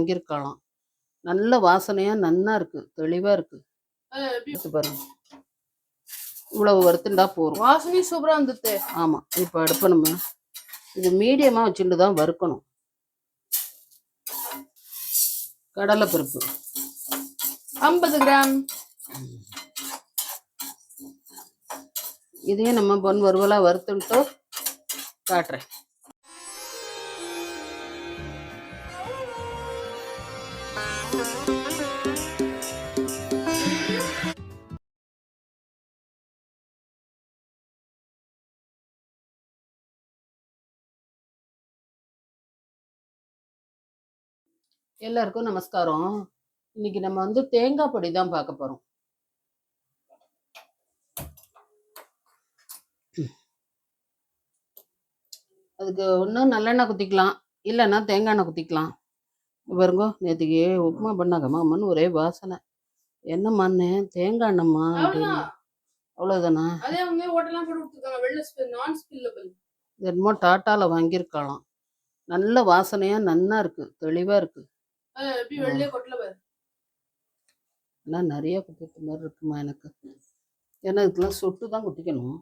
வாங்கியிருக்கலாம் நல்ல வாசனையா நன்னா இருக்கு தெளிவா இருக்கு. பாருங்க. இவ்வளவு வறுத்துண்டா போதும். வாசனை சூப்பரா இருந்தது ஆமா இப்போ அடுப்ப நம்ம இது மீடியமா வச்சுட்டு தான் வறுக்கணும். கடலைப்பருப்பு ஐம்பது கிராம். இதையும் நம்ம பொன் வறுவலா வறுத்துட்டு காட்டுறேன். எல்லாருக்கும் நமஸ்காரம். இன்னைக்கு நம்ம வந்து தேங்காய் பொடி தான் பார்க்க போறோம். அதுக்கு ஒன்று நல்லெண்ணெய் குத்திக்கலாம். இல்லைன்னா தேங்காய் எண்ணெய் குத்திக்கலாம். பாருங்க நேற்றுக்கு உப்புமா பண்ணாங்கம்மா அம்மன்னு ஒரே வாசனை. என்னம்மான்னு தேங்காய் எண்ணெய்மா அப்படின்னு. அவ்வளோதானா என்னமோ டாட்டாவில் வாங்கியிருக்கலாம் நல்ல வாசனையா நன்னா இருக்கு. தெளிவா இருக்கு. எப்படி வெள்ளையே கொட்டல பாரு. ஆனால் நிறைய குத்திட்ட மாதிரி இருக்குமா எனக்கு? ஏன்னா இதுக்கெல்லாம் சொட்டு தான் குத்திக்கணும்.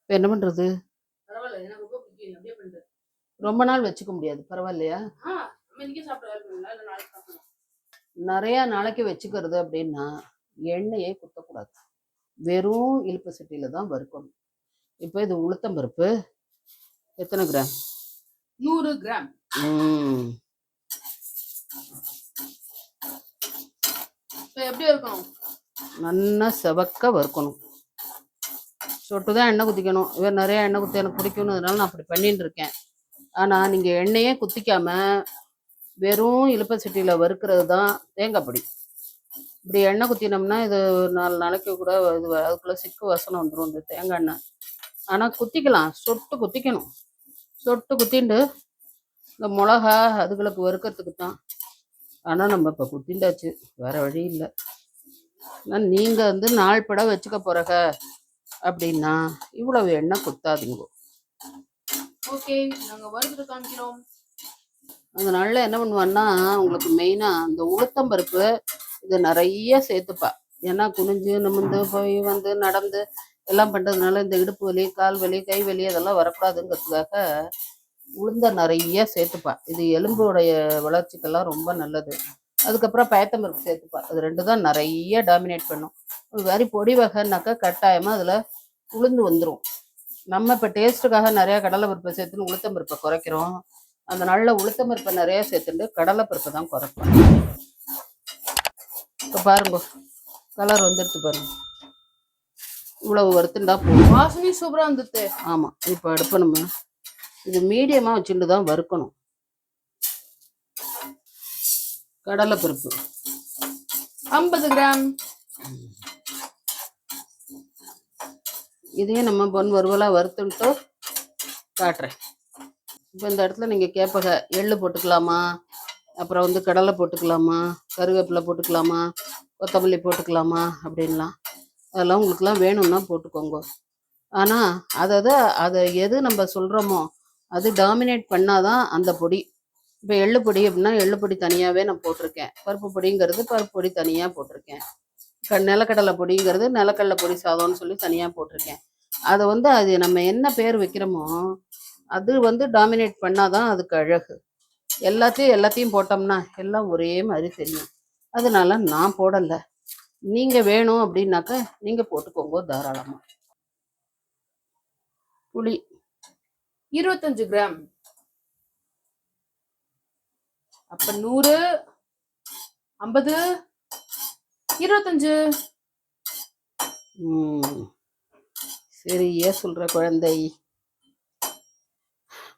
இப்போ என்ன பண்ணுறது பரவாயில்ல எனக்கு ரொம்ப பிடிக்கும். அப்படியே பண்றது. ரொம்ப நாள் வச்சுக்க முடியாது. பரவாயில்லையா? நிறையா நாளைக்கு வச்சுக்கிறது அப்படின்னா எண்ணெயே குத்தக்கூடாது. வெறும் இழுப்பு சட்டியில் தான் வறுக்கணும். இப்போ இது உளுத்தம்பருப்பு எத்தனை கிராம்? நூறு கிராம். ம். எப்படி இருக்கணும் நல்லா செவக்க வறுக்கணும். சொட்டு தான் எண்ணெய் குத்திக்கணும். இவர் நிறைய எண்ணெய் குத்தி எனக்கு பிடிக்கணுன்றதுனால நான் அப்படி பண்ணிட்டு இருக்கேன் ஆனால் நீங்கள் எண்ணெயே குத்திக்காம வெறும் இழுப்ப சட்டியில் வறுக்கிறது தான் தேங்காய் பொடி. இப்படி எண்ணெய் குத்தினோம்னா இது ஒரு நாலு நாளைக்கு கூட இது அதுக்குள்ளே சிக்கு வசனம் வந்துடும் இந்த தேங்காய் எண்ணெய். ஆனால் குத்திக்கலாம். சொட்டு குத்திக்கணும். சொட்டு குத்திண்டு இந்த மிளகா அதுகளுக்கு வறுக்கிறதுக்கு தான் ஆனால் நம்ம இப்போ குத்திண்டாச்சு வேற வழி இல்லை. ஆனால் நீங்கள் வந்து நாள் பட வச்சுக்க போறக அப்படின்னா இவ்வளவு எண்ணெய் குத்தாதீங்க. ஓகே நாங்க வறுத்துட்டு காமிக்கிறோம். அதனால என்ன பண்ணுவான்னா உங்களுக்கு மெயினாக அந்த உளுத்தம்பருப்பு இது நிறைய சேர்த்துப்பா. ஏன்னா குனிஞ்சு நிமிந்து போய் வந்து நடந்து எல்லாம் பண்ணுறதுனால இந்த இடுப்பு வலி கால் வலி கை வலி அதெல்லாம் வரக்கூடாதுங்கிறதுக்காக உளுந்த நிறைய சேர்த்துப்பா. இது எலும்புடைய வளர்ச்சிக்கெல்லாம் ரொம்ப நல்லது. அதுக்கப்புறம் பயத்தம்பருப்பு சேர்த்துப்பா. அது ரெண்டு தான் நிறைய டாமினேட் பண்ணும். ஒரு மாதிரி பொடி வகைன்னாக்கா கட்டாயமாக அதில் உளுந்து வந்துடும் நம்ம இப்போ டேஸ்ட்டுக்காக நிறையா கடலைப்பருப்பை சேர்த்துன்னு உளுத்தம்பருப்பை குறைக்கிறோம். அந்த நாளில் உளுத்தம்பருப்பை நிறைய சேர்த்துட்டு கடலைப்பருப்பை தான் குறைப்பேன் இப்போ பாருங்க கலர் வந்துடுச்சு பாருங்க. இவ்வளவு வறுத்துண்டா போதும். வாசனை சூப்பரா இருந்தது ஆமாம் இப்போ அடுப்ப நம்ம இது மீடியமாக வச்சுட்டு தான் வறுக்கணும். கடலைப்பருப்பு. ஐம்பது கிராம். இதையும் நம்ம பொன் வறுவலாக வறுத்துன்ட்டு காட்டுறேன். இப்போ இந்த இடத்துல நீங்கள் கேட்பக எள்ளு போட்டுக்கலாமா? அப்புறம் வந்து கடலை போட்டுக்கலாமா? கருவேப்பிலை போட்டுக்கலாமா? கொத்தமல்லி போட்டுக்கலாமா? அப்படின்லாம். அதெல்லாம் உங்களுக்குலாம் வேணும்னா போட்டுக்கோங்க. ஆனால் அதை அதை எது நம்ம சொல்கிறோமோ அது டாமினேட் பண்ணாதான் அந்த பொடி. இப்போ எள்ளு பொடி அப்படின்னா எள்ளு பொடி தனியாகவே நான் போட்டிருக்கேன். பருப்பு பொடிங்கிறது பருப்பு பொடி தனியாக போட்டிருக்கேன். க- நிலக்கடலை பொடிங்கிறது நிலக்கடலை பொடி சாதம்னு சொல்லி தனியாக போட்டிருக்கேன். அதை வந்து அது நம்ம என்ன பேர் வைக்கிறோமோ அது வந்து டாமினேட் பண்ணாதான் அதுக்கு அழகு. எல்லாத்தையும் எல்லாத்தையும் போட்டோம்னா எல்லாம் ஒரே மாதிரி தெரியும். அதனால நான் போடலை. நீங்கள் வேணும் அப்படின்னாக்க நீங்கள் போட்டுக்கோங்க தாராளமாக புளி. இருபத்தஞ்சு கிராம். அப்ப நூறு ஐம்பது இருபத்தஞ்சு. ம். சரியா சொல்ற குழந்தை.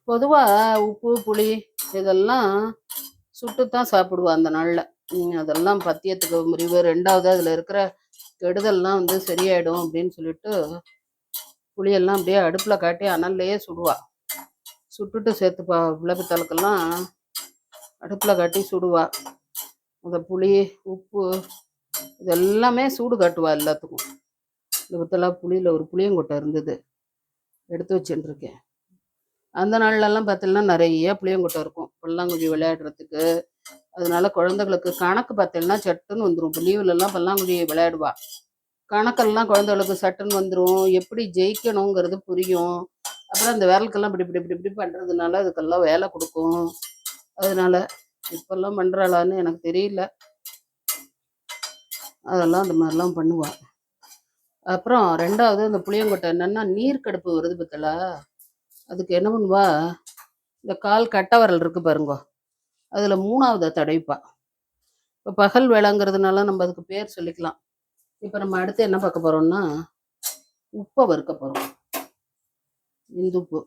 பொதுவா உப்பு புளி இதெல்லாம் சுட்டுத்தான் சாப்பிடுவா அந்த நாளில். அதெல்லாம் பத்தியத்துக்கு முறிவு. ரெண்டாவது அதில் இருக்கிற கெடுதல்லாம் வந்து சரியாயிடும் அப்படின்னு சொல்லிட்டு புளியெல்லாம் அப்படியே அடுப்பில் காட்டி அனல்லையே சுடுவா. சுட்டுட்டு சேர்த்துப்பா. விளக்குத்தலுக்கெல்லாம் அடுப்பில் காட்டி சுடுவா. அந்த புளி உப்பு இதெல்லாமே சூடு காட்டுவா எல்லாத்துக்கும். இந்த புத்தலாக புளியில் ஒரு புளியங்கொட்டை இருந்தது. எடுத்து வச்சுட்டுருக்கேன். அந்த நாள்லலாம் பார்த்தீங்கன்னா நிறைய புளியங்கொட்டை இருக்கும். பல்லாங்குழி விளையாடுறதுக்கு. அதனால குழந்தைகளுக்கு கணக்கு பார்த்தீங்கன்னா சட்டுன்னு வந்துடும் இப்போ லீவுலலாம் பல்லாங்குழி விளையாடுவா. கணக்கெல்லாம் குழந்தைகளுக்கு சட்டுன்னு வந்துடும் எப்படி ஜெயிக்கணுங்கிறது புரியும். அப்புறம் அந்த விரலுக்கெல்லாம் இப்படி இப்படி இப்படி இப்படி பண்ணுறதுனால அதுக்கெல்லாம் வேலை கொடுக்கும். அதனால இப்பெல்லாம் பண்ணுறாளான்னு எனக்கு தெரியல. அதெல்லாம் அந்த மாதிரிலாம் பண்ணுவாள் அப்புறம் ரெண்டாவது அந்த புளியங்கொட்டை என்னென்னா நீர் கடுப்பு வருது பத்தலா அதுக்கு என்ன பண்ணுவா? இந்த கால் கட்ட வரல் இருக்கு பாருங்க. அதில் மூணாவதை தடவிப்பா. இப்போ பகல் வேளாங்கிறதுனால நம்ம அதுக்கு பேர் சொல்லிக்கலாம். இப்போ நம்ம அடுத்து என்ன பார்க்க போகிறோம்னா உப்பை வறுக்க போகிறோம் இந்துப்பு.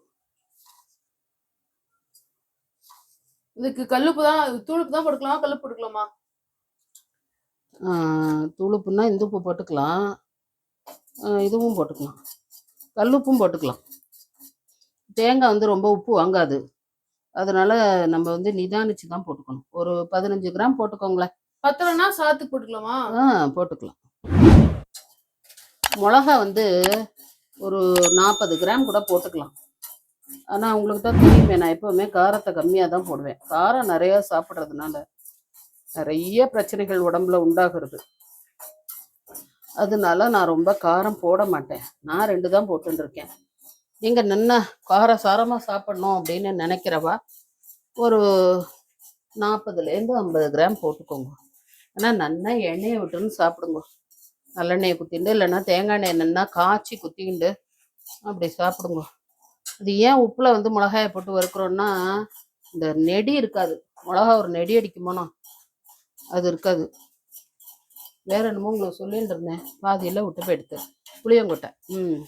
இதுக்கு கல்லுப்பு தான் தூளுப்பு தான் போட்டுக்கலாம் கல்லுப்பு போட்டுக்கலாமா? துளுப்புன்னா இந்துப்பு போட்டுக்கலாம். இதுவும் போட்டுக்கலாம். கல்லுப்பும் போட்டுக்கலாம். தேங்காய் வந்து ரொம்ப உப்பு வாங்காது. அதனால நம்ம வந்து நிதானிச்சு தான் போட்டுக்கணும். ஒரு பதினஞ்சு கிராம் போட்டுக்கோங்களேன். பத்தலைன்னா சாத்துக்கு போட்டுக்கலாமா? ஆ போட்டுக்கலாம். மிளகா வந்து ஒரு நாற்பது கிராம் கூட போட்டுக்கலாம். ஆனால் உங்களுக்கு தான் தெரியுமே நான் எப்போவுமே காரத்தை கம்மியாக தான் போடுவேன். காரம் நிறையா சாப்பிட்றதுனால நிறைய பிரச்சனைகள் உடம்புல உண்டாகிறது. அதனால நான் ரொம்ப காரம் போட மாட்டேன். நான் ரெண்டு தான் போட்டுன்னு இருக்கேன் நீங்கள் நின்ன கார சாரமாக சாப்பிட்ணும் அப்படின்னு நினைக்கிறவா ஒரு நாற்பதுலேருந்து ஐம்பது கிராம் போட்டுக்கோங்க. ஆனால் நல்லா எண்ணெயை விட்டுன்னு சாப்பிடுங்க. நல்லெண்ணெயை குத்திண்டு இல்லைன்னா தேங்காய் எண்ணெய் என்னென்னா காய்ச்சி குத்திண்டு அப்படி சாப்பிடுங்க. அது ஏன் உப்பில் வந்து மிளகாயை போட்டு வறுக்கிறோன்னா இந்த நெடி இருக்காது. மிளகா ஒரு நெடி அடிக்குமோனா அது இருக்காது. வேற என்னமோ உங்களுக்கு சொல்லிட்டு இருந்தேன். பாதியில் விட்டு போயிடுத்து. புளியங்கொட்டை. ம்.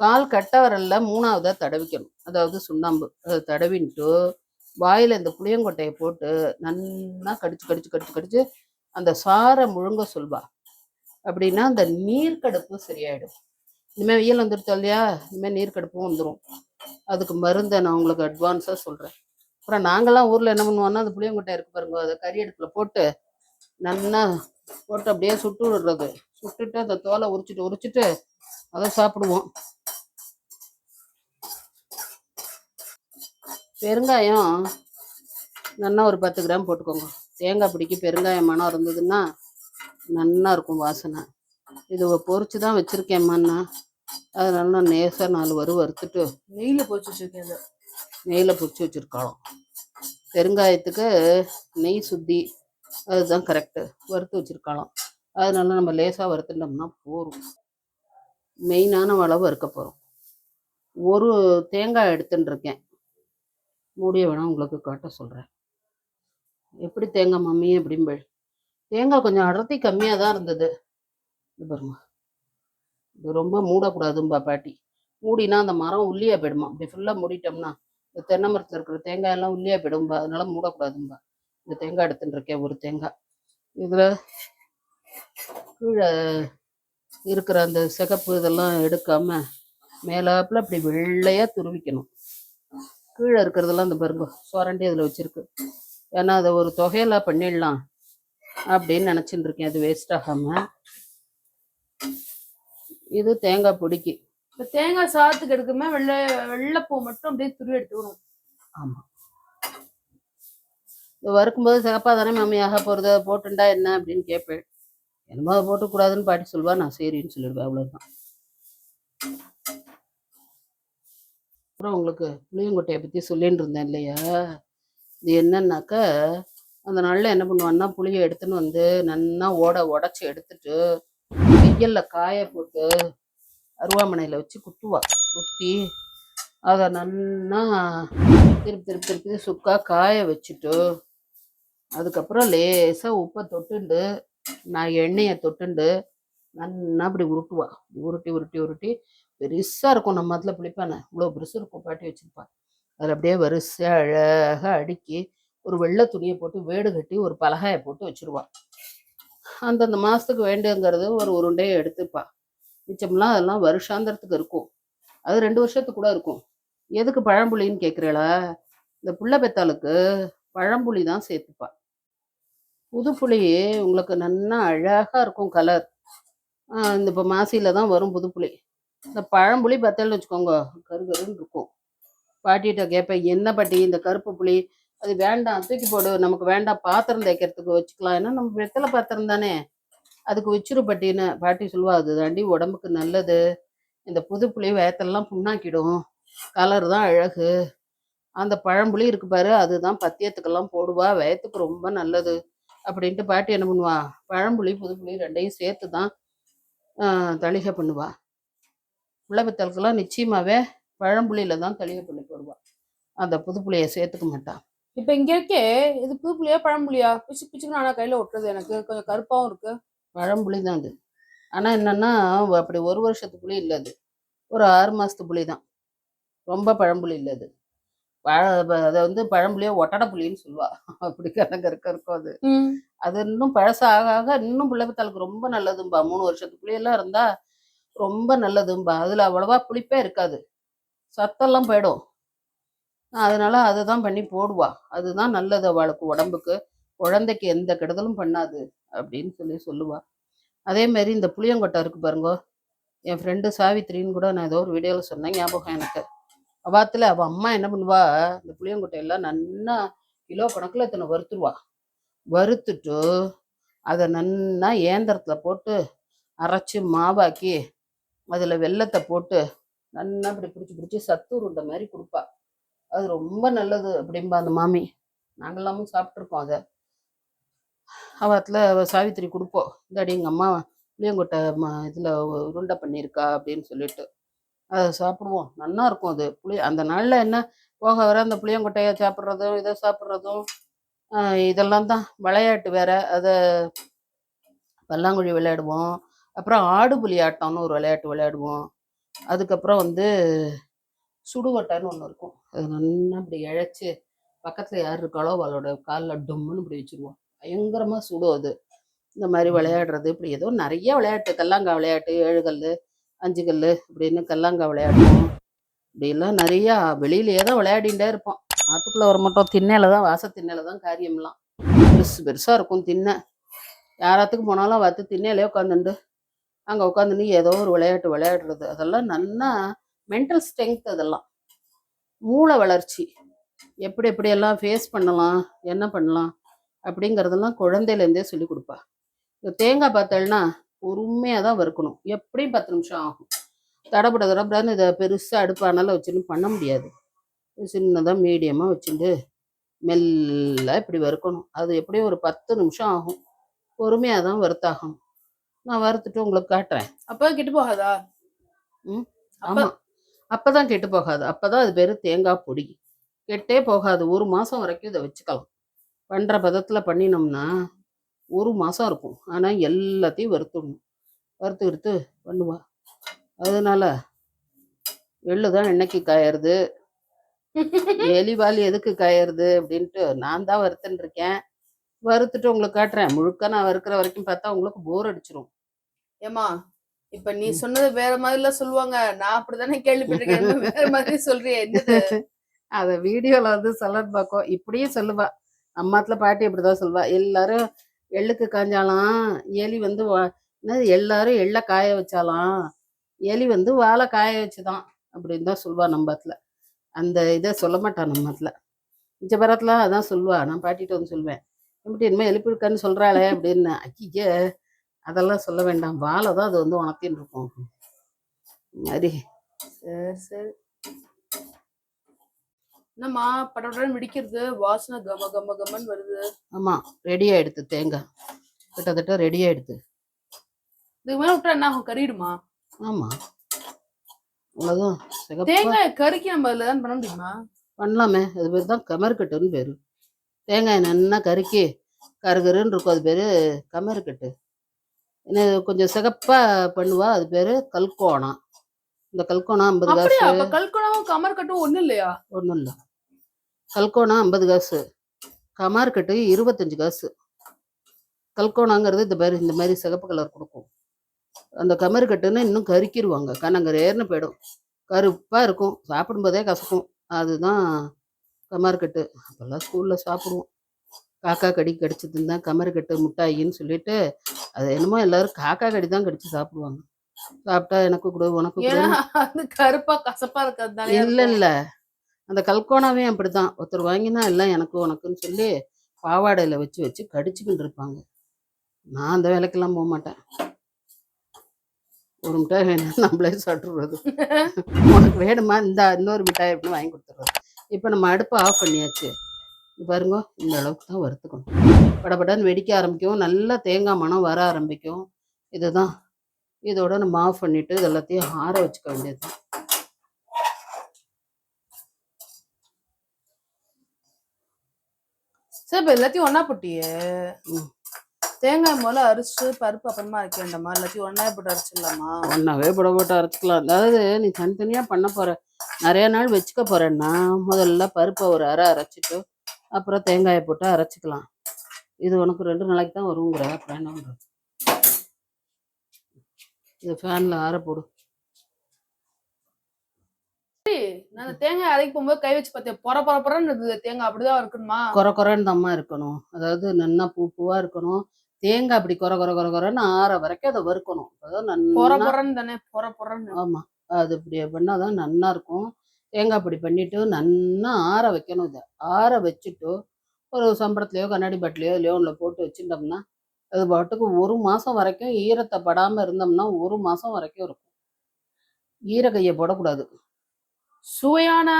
கால் கட்ட வரல மூணாவதாக தடவிக்கணும். அதாவது சுண்ணாம்பு. அதை தடவின்ட்டு வாயில் இந்த புளியங்கொட்டையை போட்டு நல்லா கடிச்சு கடிச்சு கடிச்சு கடிச்சு அந்த சாரை முழுங்க சொல்வா. அப்படின்னா அந்த நீர்க்கடுப்பு சரியாயிடும். இனிமேல் வெயில் வந்துருச்சா இல்லையா? இனிமேல் நீர்க்கடுப்பும் வந்துடும் அதுக்கு மருந்தை நான் உங்களுக்கு அட்வான்ஸாக சொல்கிறேன் அப்புறம் நாங்கள்லாம் ஊரில் என்ன பண்ணுவோம்னா அந்த புளியங்கொட்டை இருக்கு பாருங்க அதை கறி அடுப்பில் போட்டு நல்லா போட்டு அப்படியே சுட்டு விடுறது. சுட்டுட்டு அந்த தோலை உரிச்சிட்டு உரிச்சிட்டு அதை சாப்பிடுவோம். பெருங்காயம் நல்லா ஒரு பத்து கிராம் போட்டுக்கோங்க. தேங்காய் பிடிக்கி பெருங்காயம் மனம் இருந்ததுன்னா நல்லா இருக்கும் வாசனை. இது பொறிச்சு தான் வச்சுருக்கேம்மாண்ணா அதனால நான் நேசாக நாலு வறு வறுத்துட்டு நெய்ல போச்சு வச்சிருக்கேன் நெய்யில் பொரிச்சு வச்சுருக்கோம் பெருங்காயத்துக்கு நெய் சுத்தி அதுதான் கரெக்டு வறுத்து வச்சுருக்கலாம் அதனால நம்ம லேசாக வறுத்துட்டோம்னா போதும். மெயினான அளவு வறுக்க போகிறோம் ஒரு தேங்காய் எடுத்துன்னு இருக்கேன் மூடிய வேணா உங்களுக்கு காட்ட சொல்கிறேன் எப்படி தேங்காய் மம்மி அப்படிம்பள் தேங்காய் கொஞ்சம் அடர்த்தி கம்மியாக தான் இருந்தது. இது பாருங்க இது ரொம்ப மூடக்கூடாதும்பா பாட்டி. மூடினா அந்த மரம் உள்ளியா போயிடுமா. அப்படி ஃபுல்லாக மூடிட்டோம்னா இந்த தென்னை மரத்தில் இருக்கிற தேங்காய் எல்லாம் உள்ளியா போயிடும்பா. அதனால மூடக்கூடாதும்பா. இந்த தேங்காய் எடுத்துன்னு இருக்கேன் ஒரு தேங்காய். இதில் கீழே இருக்கிற அந்த சிகப்பு இதெல்லாம் எடுக்காம மேலாப்பில் அப்படி வெள்ளையாக துருவிக்கணும். கீழே இருக்கிறதெல்லாம் இந்த பாருங்க சுரண்டி அதில் வச்சிருக்கு. ஏன்னா அதை ஒரு தொகையெல்லாம் பண்ணிடலாம். அப்படின்னு நினச்சிட்டு இருக்கேன் அது வேஸ்ட் ஆகாம. இது தேங்காய் பொடிக்கு. இப்ப தேங்காய் சாத்துக்கு எடுக்குமே வெள்ளை வெள்ளைப்பூ மட்டும் அப்படியே துருவி எடுத்துக்கணும். ஆமாம் இது வறுக்கும்போது சிகப்பா தானே மாமி ஆக போகிறது போட்டுண்டா என்ன அப்படின்னு கேட்பேன். என்னமோ அதை போட்டுக்கூடாதுன்னு பாட்டி சொல்வா நான் சரின்னு சொல்லிடுவேன் அவ்வளோதான் அப்புறம் உங்களுக்கு புளியங்கொட்டையை பற்றி சொல்லிட்டு இருந்தேன் இல்லையா? இது என்னன்னாக்கா அந்த நாளில் என்ன பண்ணுவான்னா புளியை எடுத்துன்னு வந்து நன்னா ஓட உடச்சி எடுத்துட்டு வெயில்ல காய போட்டு அருவாமனையில் வச்சு குத்துவா. குத்தி அதை நன்னா திருப்பி திருப்பி திருப்பி சுக்கா காய வச்சுட்டு அதுக்கப்புறம் லேசாக உப்பை தொட்டுண்டு நான் எண்ணெயை தொட்டுண்டு நன்னா அப்படி உருட்டுவா. உருட்டி உருட்டி உருட்டி பெருசாக இருக்கும் நம்ம அதில் புளிப்பானே. இவ்வளோ பெருசு இருக்கும் பாட்டி வச்சுருப்பா. அதில் அப்படியே வரிசையாக அழகாக அடுக்கி ஒரு வெள்ளை துணியை போட்டு வேடு கட்டி ஒரு பலகாயை போட்டு வச்சிருவா அந்தந்த மாதத்துக்கு வேண்டுங்கிறது ஒரு உருண்டையை எடுத்துப்பா. மிச்சம்லாம் அதெல்லாம் வருஷாந்திரத்துக்கு இருக்கும். அது ரெண்டு வருஷத்துக்கு கூட இருக்கும். எதுக்கு பழம்புளின்னு கேட்குறீங்களா இந்த புள்ள பெத்தாளுக்கு பழம்புளி தான் சேர்த்துப்பா. புது புளி உங்களுக்கு நல்லா அழகாக இருக்கும் கலர் இந்த இப்போ மாசியில் தான் வரும் புது இந்த பழம்புளி பத்தல்னு வச்சுக்கோங்க கரு கருன்னு இருக்கும். பாட்டிகிட்ட கேட்பேன் என்ன பாட்டி இந்த கருப்பு புளி? அது வேண்டாம். தூக்கி போடு. நமக்கு வேண்டாம். பாத்திரம் தைக்கிறதுக்கு வச்சுக்கலாம். ஏன்னா நம்ம வெத்தலை பாத்திரம் தானே? அதுக்கு வச்சிரு பட்டின்னு பாட்டி சொல்லுவா. அது தாண்டி உடம்புக்கு நல்லது. இந்த புது புளி வயத்தெல்லாம் புண்ணாக்கிடும். கலர் தான் அழகு. அந்த பழம்புளி இருக்கு பாரு. அதுதான் பத்தியத்துக்கெல்லாம் போடுவா. வயத்துக்கு ரொம்ப நல்லது. அப்படின்ட்டு பாட்டி என்ன பண்ணுவா? பழம்புளி புது புளி ரெண்டையும் சேர்த்து தான் தளிகை பண்ணுவா. பிள்ளைபத்தலுக்கெல்லாம் நிச்சயமாகவே பழம்புளியில தான் தளிகை பண்ணி போடுவா. அந்த புது புளியை சேர்த்துக்க மாட்டான் இப்ப இங்க இருக்கே இது புது புளியா பழம்புளியா பிச்சு பிச்சுக்கு ஆனா கையில ஒட்டுறது எனக்கு. கொஞ்சம் கருப்பாவும் இருக்கு. பழம்புளி தான் அது. ஆனால் என்னன்னா அப்படி ஒரு வருஷத்து புளி இல்லை அது. ஒரு ஆறு மாசத்து புளி தான். ரொம்ப பழம்புளி இல்லை அது. பழ அதை வந்து பழம்புளியை ஒட்டடை புளின்னு சொல்லுவா. அப்படி கணக்கு இருக்க இருக்கும் அது. அது இன்னும் பழசு ஆக ஆக இன்னும் பிள்ளைப்பத்தாளுக்கு ரொம்ப நல்லதும்பா. மூணு வருஷத்து புளியெல்லாம் இருந்தா ரொம்ப நல்லதும்பா. அதுல அவ்வளவா புளிப்பே இருக்காது. சத்தெல்லாம் போயிடும். அதனால் அதை தான் பண்ணி போடுவா. அதுதான் நல்லது அவளுக்கு உடம்புக்கு. குழந்தைக்கு எந்த கெடுதலும் பண்ணாது அப்படின்னு சொல்லி சொல்லுவா. அதே மாதிரி இந்த புளியங்கொட்டை இருக்கு பாருங்க. என் ஃப்ரெண்டு சாவித்திரின்னு கூட நான் ஏதோ ஒரு வீடியோவில் சொன்னேன் ஞாபகம் எனக்கு. அவாத்தில் அவள் அம்மா என்ன பண்ணுவா? இந்த புளியங்கொட்டையெல்லாம் நன்னா கிலோ கணக்கில் இத்தனை வறுத்துருவா. வறுத்துட்டு அதை நன்னா ஏந்திரத்தில் போட்டு அரைச்சி மாவாக்கி அதில் வெல்லத்தை போட்டு நன்னா இப்படி பிடிச்சி பிடிச்சி சத்து உருண்டை மாதிரி கொடுப்பா. அது ரொம்ப நல்லது அப்படிம்பா அந்த மாமி. நாங்கள்லாமும் சாப்பிட்ருக்கோம் அதை. அவத்தில் சாவித்திரி கொடுப்போம் இந்தாடி எங்கள் அம்மா புளியங்கொட்டை ம இதில் உருண்டை பண்ணியிருக்கா அப்படின்னு சொல்லிட்டு. அதை சாப்பிடுவோம். நல்லா இருக்கும் அது. புளி அந்த நாளில் என்ன போக வர அந்த புளியங்கொட்டையை சாப்பிட்றதும் இதை சாப்பிட்றதும் இதெல்லாம் தான். விளையாட்டு வேற. அதை பல்லாங்குழி விளையாடுவோம். அப்புறம் ஆடு புலி ஆட்டம்னு ஒரு விளையாட்டு விளையாடுவோம். அதுக்கப்புறம் வந்து சுடுவட்டைன்னு ஒன்று இருக்கும். அது நல்லா இப்படி இழைச்சி பக்கத்தில் யார் இருக்காளோ அவளோட காலில் டொம்முன்னு இப்படி வச்சுருவோம். பயங்கரமாக சுடும் அது. இந்த மாதிரி விளையாடுறது இப்படி ஏதோ நிறைய விளையாட்டு கல்லாங்கா விளையாட்டு ஏழுகல் அஞ்சு கல் அப்படின்னு கல்லாங்கா விளையாடுவோம். இப்படிலாம் நிறையா வெளியிலேயே தான் விளையாடிகிட்டே இருப்போம். ஆத்துக்குள்ளே வர மாட்டோம். திண்ணையில தான் வாச திண்ணையில தான் காரியம்லாம். பெருசு பெருசாக இருக்கும் திண்ணை. யாராத்துக்கு போனாலும் பார்த்து திண்ணையிலே உட்காந்துண்டு அங்கே உட்காந்துன்னு ஏதோ ஒரு விளையாட்டு விளையாடுறது. அதெல்லாம் நல்லா மென்டல் ஸ்ட்ரென்த் அதெல்லாம். மூளை வளர்ச்சி. எப்படி எப்படியெல்லாம் ஃபேஸ் பண்ணலாம் என்ன பண்ணலாம் அப்படிங்கிறதெல்லாம் குழந்தையிலேருந்தே சொல்லி கொடுப்பா. இந்த தேங்காய் பார்த்தேன்னா பொறுமையாக தான் வறுக்கணும். எப்படியும் பத்து நிமிஷம் ஆகும். தடப்பட தடப்படான்னு இதை பெருசாக அடுப்பானால வச்சுன்னு பண்ண முடியாது. சின்னதாக மீடியமாக வச்சுட்டு மெல்ல இப்படி வறுக்கணும். அது எப்படியும் ஒரு பத்து நிமிஷம் ஆகும். பொறுமையாக தான் வறுத்தாகணும். நான் வறுத்துட்டு உங்களுக்கு காட்டுறேன். அப்பதான் கெட்டு போகாதா? ம் அப்ப ஆமாம் அப்போ தான் கெட்டு போகாது. அப்போ தான் அது பேர் தேங்காய் பொடி. கெட்டே போகாது. ஒரு மாதம் வரைக்கும் இதை வச்சுக்கலாம். பண்ணுற பதத்தில் பண்ணினோம்னா ஒரு மாதம் இருக்கும். ஆனால் எல்லாத்தையும் வறுத்துடணும். வறுத்து வறுத்து பண்ணுவா. அதனால எள்ளு தான் என்னைக்கு காயறது? எலிவாலி எதுக்கு காயறது? அப்படின்ட்டு நான் தான் வறுத்துன்னு இருக்கேன். வறுத்துட்டு உங்களுக்கு காட்டுறேன். முழுக்க நான் வறுக்கிற வரைக்கும் பார்த்தா உங்களுக்கு போர் அடிச்சிரும். ஏமா இப்ப நீ சொன்னது வேற மாதிரிலாம் சொல்லுவாங்க. நான் அப்படித்தானே கேள்விப்பட்டிருக்கேன். வேற மாதிரி சொல்றியே அத வீடியோல வந்து சொல்லன்னு பார்க்கும் இப்படியும் சொல்லுவா. அம்மாத்துல பாட்டி இப்படிதான் சொல்லுவா. எல்லாரும் எள்ளுக்கு காஞ்சாலாம் எலி வந்து வா- என்னது? எல்லாரும் எள்ள காய வச்சாலாம் எலி வந்து வாழை காய வச்சுதான் அப்படின்னு தான் சொல்லுவா நம்பத்துல அந்த இதை சொல்ல மாட்டான் நம்மத்துல மிச்ச பரத்துல அதான் சொல்லுவா. நான் பாட்டிட்டு வந்து சொல்லுவேன். எப்படி இனிமேல் எழுப்பிருக்கான்னு சொல்றாளே அப்படின்னு. அக்கிக்க அதெல்லாம் சொல்ல வேண்டாம். வாழை தான் அது வந்து உணர்த்தின்னு இருக்கும். மாதிரி சரி சரி. என்னம்மா படப்படன்னு வெடிக்கிறது வாசனை கம கம கமன்னு வருது. ஆமாம் ரெடி ஆயிடுத்து தேங்காய் கிட்டத்தட்ட ரெடி ஆயிடுத்து. இதுக்கு மேல விட்டா என்ன ஆகும்? கறிடுமா ஆமாம் அவ்வளோதான் தேங்காய் கறிக்கு நம்ம அதுல தான் பண்ண முடியுமா? பண்ணலாமே. அது பேர் தான் கமர்கட்டுன்னு பேர். தேங்காய் நல்லா கருக்கி கருகருன்னு இருக்கும். அது பேர் கமர்கட்டு கொஞ்சம் சிகப்பாக பண்ணுவா அது பேர் கல்கோணம் இந்த கல்கோணம் ஐம்பது காசு. கல்குணமும் கமர் கட்டும் ஒண்ணு இல்லையா? ஒன்றும் இல்லை. கல்கோணம் ஐம்பது காசு. கமார்கட்டு இருபத்தஞ்சு காசு. கல்கோணங்கிறது இந்த மாதிரி இந்த மாதிரி சிகப்பு கலர் கொடுக்கும். அந்த கமர்கட்டுன்னு இன்னும் கருக்கிடுவாங்க கண்ணங்கரேர்னு போயிடும். கருப்பாக இருக்கும். சாப்பிடும்போதே கசக்கும். அதுதான் கமர்கட்டு அப்போல்லாம் ஸ்கூலில் சாப்பிடுவோம். காக்கா கடி கடிச்சதுன்னு தான் கமர்கட்டு முட்டாயின்னு சொல்லிட்டு அது என்னமோ எல்லாரும் காக்கா கடி தான் கடிச்சு சாப்பிடுவாங்க. சாப்பிட்டா எனக்கு கொடு உனக்கு கருப்பா கசப்பா இருக்கிறது இல்ல இல்ல. அந்த கல்கோனாவே அப்படிதான். ஒருத்தர் வாங்கினா எல்லாம் எனக்கு உனக்குன்னு சொல்லி பாவாடையில வச்சு வச்சு கடிச்சுக்கிட்டு இருப்பாங்க. நான் அந்த வேலைக்கெல்லாம் போக மாட்டேன். ஒரு மிட்டாய் வேணும் நம்மளே சாப்பிட்றது உனக்கு வேணுமா? இந்த இன்னொரு மிட்டாய் அப்படின்னு வாங்கி கொடுத்துட்றது. இப்போ நம்ம அடுப்பை ஆஃப் பண்ணியாச்சு. பாருங்க இந்த அளவுக்கு தான் வறுத்துக்கணும். படபடன்னு வெடிக்க ஆரம்பிக்கும். நல்லா தேங்காய் மணம் வர ஆரம்பிக்கும். இதுதான். இதோட நம்ம ஆஃப் பண்ணிட்டு இது எல்லாத்தையும் ஆற வச்சுக்க வேண்டியது சரி இப்ப எல்லாத்தையும் ஒண்ணா போட்டியே. தேங்காய் முதல்ல அரிச்சு பருப்பு அப்புறமா அரைக்க வேண்டாமா? எல்லாத்தையும் ஒண்ணா போட்டு அரைச்சிடலாமா? ஒன்றாவே புட போட்டு அரைச்சிக்கலாம். அதாவது நீ தனித்தனியாக பண்ண போற நிறைய நாள் வச்சுக்க போறேன்னா முதல்ல பருப்பை ஒரு அரை அரைச்சிட்டு அப்புறம் தேங்காயை போட்டு அரைச்சிக்கலாம். இது உனக்கு ரெண்டு நாளைக்கு தான் வருங்கிற அப்புறம் என்ன பண்றது? இது ஃபேனில் ஆற போடு. நான் தேங்காய் அரைக்க போகும்போது கை வச்சு பார்த்தேன் பொற பொற பொறன்னு தேங்காய் அப்படிதான் இருக்கணுமா? குறை குறைன்னு தம்மா இருக்கணும். அதாவது நன்னா பூ பூவா இருக்கணும். தேங்காய் அப்படி குறை குறை குறை குறைன்னு ஆற வரைக்கும் அதை வறுக்கணும். அதாவது பொற பொறன்னு தானே? பொற பொறன்னு. ஆமா. அது இப்படி பண்ணாதான் நன்னா இருக்கும். தேங்காய் பொடி பண்ணிட்டு நன்னா ஆற வைக்கணும் இதை. ஆற வச்சுட்டு ஒரு சம்பளத்துலையோ கண்ணாடி பாட்டிலையோ லியோனில் போட்டு வச்சுட்டோம்னா அது பாட்டுக்கு ஒரு மாதம் வரைக்கும் ஈரத்தை படாமல் இருந்தோம்னா ஒரு மாதம் வரைக்கும் இருக்கும். ஈர கையை போடக்கூடாது. சுவையான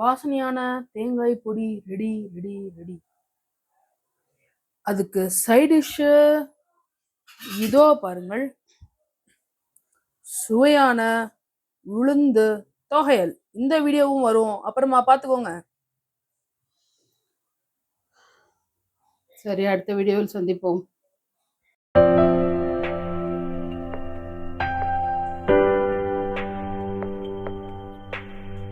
வாசனையான தேங்காய் பொடி ரெடி ரெடி ரெடி. அதுக்கு சைடிஷ்ஷு இதோ பாருங்கள். சுவையான உளுந்து தொகையல். இந்த வீடியோவும் வரும். அப்புறமா பார்த்துக்கோங்க சரி அடுத்த வீடியோவில் சந்திப்போம்.